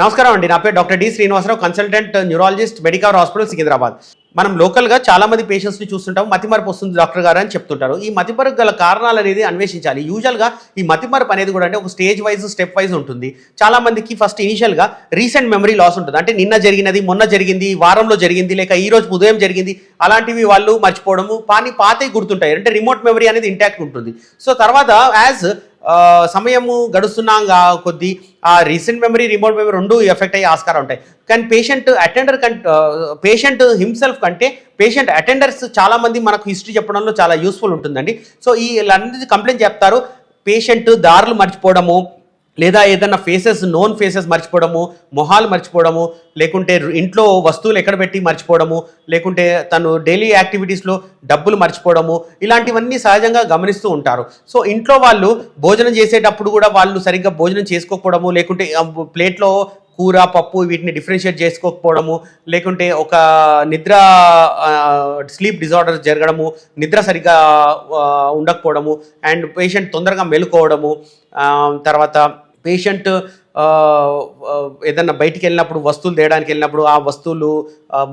నమస్కారం అండి. నా పేరు doctor D Srinivasarao consultant neurologist medical hospital Secunderabad. మనం లోకల్గా చాలా మంది పేషెంట్స్ని చూస్తుంటాం మతిమరపు వస్తుంది డాక్టర్ గారు అని చెప్తుంటారు. ఈ మతిమరుపు గల కారణాలు అనేది అన్వేషించాలి. యూజువల్గా ఈ మతిమరపు అనేది కూడా అంటే ఒక స్టేజ్ వైజ్ స్టెప్ వైజ్ ఉంటుంది. చాలామందికి ఫస్ట్ ఇనిషియల్గా రీసెంట్ మెమరీ లాస్ ఉంటుంది. అంటే నిన్న జరిగినది మొన్న జరిగింది ఈ వారంలో జరిగింది లేక ఈ రోజు ఉదయం జరిగింది అలాంటివి వాళ్ళు మర్చిపోవడము పాని పాతవి గుర్తుంటాయి. అంటే రిమోట్ మెమరీ అనేది ఇంటాక్ట్ ఉంటుంది. సో తర్వాత యాజ్ సమయము గడుస్తున్నాగా కొద్దీ ఆ రీసెంట్ మెమరీ రిమోట్ మెమరీ రెండు ఎఫెక్ట్ అయ్యే ఆస్కారం ఉంటాయి. కానీ పేషెంట్ అటెండర్ కంటే పేషెంట్ హిమ్సెల్ఫ్ కంటే పేషెంట్ అటెండర్స్ చాలామంది మనకు హిస్టరీ చెప్పడంలో చాలా యూస్ఫుల్ ఉంటుందండి. సో ఈ కంప్లైంట్ చెప్తారు పేషెంట్ దారులు మర్చిపోవడము లేదా ఏదైనా ఫేసెస్ నోన్ ఫేసెస్ మర్చిపోవడము మొహాలు మర్చిపోవడము లేకుంటే ఇంట్లో వస్తువులు ఎక్కడ పెట్టి మర్చిపోవడము లేకుంటే తను డైలీ యాక్టివిటీస్లో డబ్బులు మర్చిపోవడము ఇలాంటివన్నీ సహజంగా గమనిస్తూ ఉంటారు. సో ఇంట్లో వాళ్ళు భోజనం చేసేటప్పుడు కూడా వాళ్ళు సరిగ్గా భోజనం చేసుకోకపోవడము లేకుంటే ప్లేట్లో కూర పప్పు వీటిని డిఫరెన్షియేట్ చేసుకోకపోవడము లేకుంటే ఒక నిద్ర స్లీప్ డిజార్డర్ జరగడము నిద్ర సరిగ్గా ఉండకపోవడము అండ్ పేషెంట్ తొందరగా మెలుకోవడము తర్వాత పేషెంట్ ఏదన్నా బయటికి వెళ్ళినప్పుడు వస్తువులు తేయడానికి వెళ్ళినప్పుడు ఆ వస్తువులు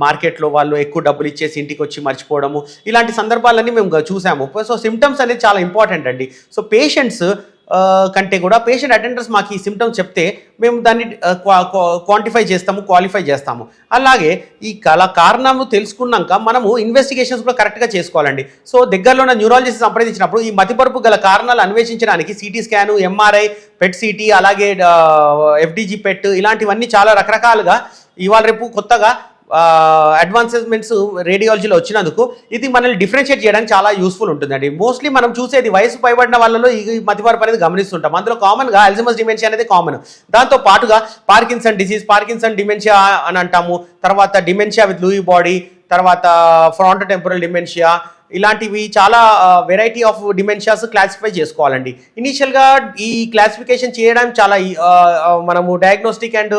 మార్కెట్లో వాళ్ళు ఎక్కువ డబ్బులు ఇచ్చేసి ఇంటికి వచ్చి మర్చిపోవడము ఇలాంటి సందర్భాలన్నీ మేము చూసాము. సో సిమ్టమ్స్ అనేది చాలా ఇంపార్టెంట్ అండి. సో పేషెంట్స్ కంటే కూడా పేషెంట్ అటెండర్స్ మాకు ఈ సిమ్టమ్స్ చెప్తే మేము దాన్ని క్వాంటిఫై చేస్తాము క్వాలిఫై చేస్తాము. అలాగే ఈ కళ కారణము తెలుసుకున్నాక మనము ఇన్వెస్టిగేషన్స్ కూడా కరెక్ట్గా చేసుకోవాలండి. సో దగ్గరలో ఉన్న న్యూరాలజిస్ట్ సంప్రదించినప్పుడు ఈ మతిపరుపు గల కారణాలు అన్వేషించడానికి CT scan MRI PET CT అలాగే ఎఫ్డిజి పెట్ ఇలాంటివన్నీ చాలా రకరకాలుగా ఇవాళ రేపు కొత్తగా అడ్వాన్సెస్మెంట్స్ రేడియాలజీలో వచ్చినందుకు ఇది మనల్ని డిఫరెన్షియేట్ చేయడానికి చాలా యూస్ఫుల్ ఉంటుందండి. మోస్ట్లీ మనం చూసేది వయసు పైబడిన వాళ్ళలో ఈ మతిమరుపు అనేది గమనిస్తుంటాం. అందులో కామన్గా అల్జమస్ డిమెన్షియా అనేది కామన్ దాంతో పాటుగా పార్కిన్సన్ డిసీజ్ పార్కిన్సన్ డిమెన్షియా అని అంటాము. తర్వాత డిమెన్షియా విత్ లూయి బాడీ తర్వాత ఫ్రాంట్ టెంపరల్ డిమెన్షియా ఇలాంటివి చాలా వెరైటీ ఆఫ్ డిమెన్షియాస్ క్లాసిఫై చేసుకోవాలండి. ఇనీషియల్గా ఈ క్లాసిఫికేషన్ చేయడం చాలా మనము డయాగ్నోస్టిక్ అండ్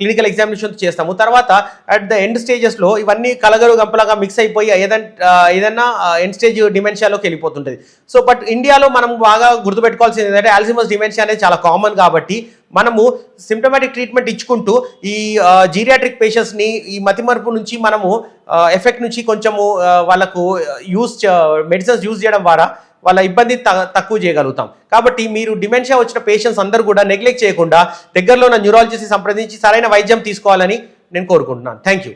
క్లినికల్ ఎగ్జామినేషన్ చేస్తాము. తర్వాత అట్ ద ఎండ్ స్టేజెస్లో ఇవన్నీ కలగరు గంపలాగా మిక్స్ అయిపోయి ఏదైనా ఏదైనా ఎండ్ స్టేజ్ డిమెన్షియాలోకి వెళ్ళిపోతుంటుంది. సో బట్ ఇండియాలో మనం బాగా గుర్తుపెట్టుకోవాల్సింది ఏంటంటే ఆల్సిమస్ డిమెన్షియా అనేది చాలా కామన్ కాబట్టి మనము సిమ్టమాటిక్ ట్రీట్మెంట్ ఇచ్చుకుంటూ ఈ జీరియాట్రిక్ పేషెంట్స్ని ఈ మతిమరుపు నుంచి మనము ఎఫెక్ట్ నుంచి కొంచెము వాళ్ళకు యూస్ మెడిసిన్స్ యూజ్ చేయడం ద్వారా వాళ్ళ ఇబ్బంది త- తక్కువ చేయగలుగుతాం. కాబట్టి మీరు డిమెన్షియా వచ్చిన పేషెంట్స్ అందరూ కూడా నెగ్లెక్ట్ చేయకుండా దగ్గరలో ఉన్న న్యూరాలజిస్ట్ని సంప్రదించి సరైన వైద్యం తీసుకోవాలని నేను కోరుకుంటున్నాను. Thank you